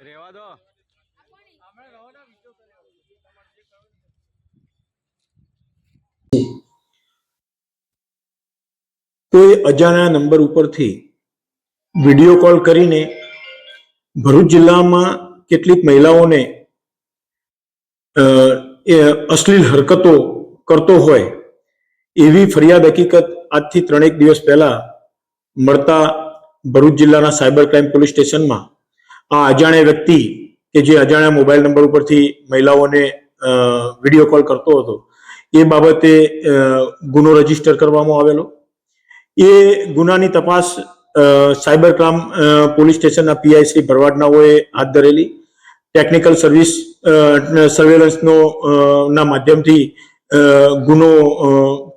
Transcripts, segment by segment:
રેવા દો. કોઈ અજાણ્યા નંબર ઉપરથી વીડિયો કોલ કરીને ભરૂચ જિલ્લામાં કેટલીક મહિલાઓને એ અશ્લીલ હરકતો કરતો હોય એવી ફરિયાદ હકીકત આજથી ત્રણેક દિવસ પહેલા મળતા ભરૂચ જિલ્લાના સાયબર ક્રાઇમ પોલીસ સ્ટેશનમાં આ અજાણ્યા વ્યક્તિ કે જે અજાણ્યા મોબાઈલ નંબર ઉપરથી મહિલાઓને વીડિયો કોલ કરતો હતો, એ બાબતે ગુનો રજિસ્ટર કરવામાં આવેલો. એ ગુનાની તપાસ સાયબર ક્રાઇમ પોલીસ સ્ટેશનના પીઆઈ શ્રી ભરવાડનાઓએ હાથ ધરેલી. ટેકનિકલ સર્વિસ સર્વેલન્સનો ના માધ્યમથી ગુનો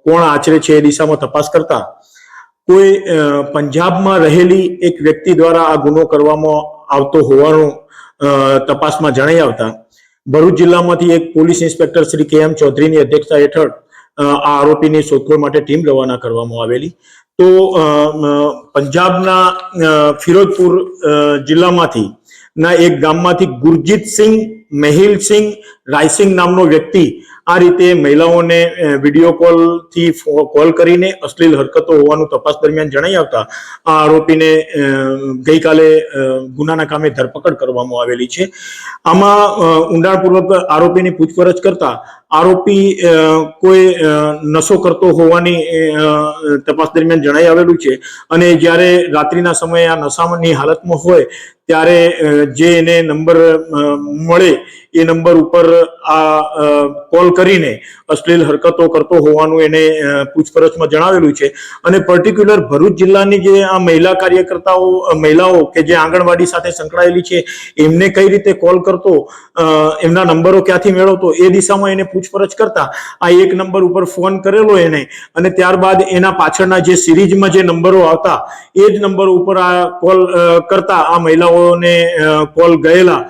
કોણ આચરે છે એ દિશામાં તપાસ કરતા. કોઈ પંજાબમાં રહેલી એક વ્યક્તિ દ્વારા આ ગુનો કરવામાં આવતો હોવાનું તપાસમાં જણાઈ આવતા, ભરૂચ જિલ્લામાંથી એક પોલીસ ઇન્સ્પેક્ટર શ્રી કે એમ ચૌધરીની અધ્યક્ષતા હેઠળ આ આરોપીની શોધખોળ માટે ટીમ રવાના કરવામાં આવેલી. તો પંજાબના ફિરોજપુર જિલ્લામાંથી, ના એક ગામમાંથી ગુરજીતસિંહ મેહિલસિંહ રાયસિંગ નામનો વ્યક્તિ આ રીતે મહિલાઓને વીડિયો કોલથી થી કોલ કરીને અશ્લીલ હરકતો હોવાનું તપાસ દરમિયાન જણાઈ આવતા આ આરોપીને ગઈકાલે ગુનાના કામે ધરપકડ કરવામાં આવેલી છે. આમાં ઊંડાણપૂર્વક આરોપીની પૂછપરછ કરતા આરોપી કોઈ નશો કરતો હોવાની તપાસ દરમિયાન જણાઈ આવેલું છે. અને જ્યારે રાત્રિના સમયે આ નશાની હાલતમાં હોય ત્યારે જે એને નંબર મળે, એ નંબર ઉપર આ કોલ કરીને અશ્લીલ હરકતો કરતો હોવાનું એને પૂછપરછમાં જણાવેલું છે. અને પર્ટિક્યુલર ભરૂચ જિલ્લાની જે આ મહિલા કાર્યકર્તાઓ મહિલાઓ કે જે આંગણવાડી સાથે સંકળાયેલી છે, એમને કઈ રીતે કોલ કરતો એમના નંબરો ક્યાંથી મેળવતો, એ દિશામાં એને પૂછપરછ કરતા, આ એક નંબર ઉપર ફોન કરેલો એને, અને ત્યારબાદ એના પાછળના જે સિરીઝમાં જે નંબરો આવતા, એ જ નંબર ઉપર આ કોલ કરતા આ મહિલાઓને અ, કોલ ગયેલા.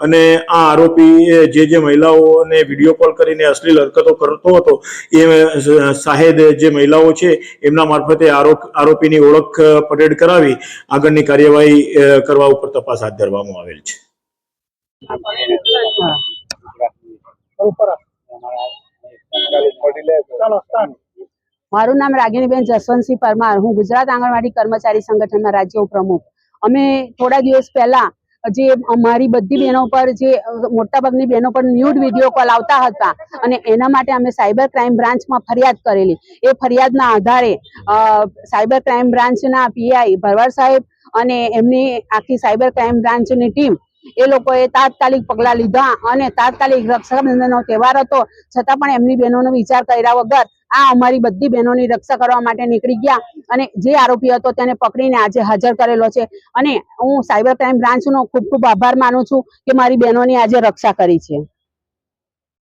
અને આ આરોપી જે જે મહિલાઓને વીડિયો કોલ કરીને અશ્લીલ હરકતો કરતો હતો એ શાહેદ જે મહિલાઓ છે એમના મારફતે આરોપ આરોપીની ઓળખ પરેડ કરાવી આગળની કાર્યવાહી કરવા ઉપર તપાસ હાથ ધરવામાં આવેલ છે. મારું નામ રાગિણીબેન જસવંતસિંહ પરમાર. હું ગુજરાત આંગણવાડી કર્મચારી સંગઠનના રાજ્ય પ્રમુખ. અમે થોડા દિવસ પહેલા જે અમારી બધી બહેનો પર જે, મોટાભાગની બહેનો પર ન્યૂડ વીડિયો કોલ આવતા હતા. અને એના માટે અમે સાયબર ક્રાઇમ બ્રાન્ચમાં ફરિયાદ કરેલી. એ ફરિયાદના આધારે સાયબર ક્રાઇમ બ્રાન્ચના પીઆઈ ભરવાડ સાહેબ અને એમની આખી સાયબર ક્રાઇમ બ્રાન્ચની ટીમ એ લોકોએ તાત્કાલિક પગલાં લીધા અને તાત્કાલિક રક્ષાબંધનનો તહેવાર હતો. છતાં પણ એમની બહેનોનો વિચાર કર્યા વગર આ અમારી બધી બહેનોની રક્ષા કરવા માટે નીકળી ગયા અને જે આરોપી હતો તેને પકડીને આજે હાજર કરેલો છે. અને હું સાયબર ક્રાઇમ બ્રાન્ચનો ખૂબ ખૂબ આભાર માનું છું કે મારી બહેનોની આજે રક્ષા કરી છે.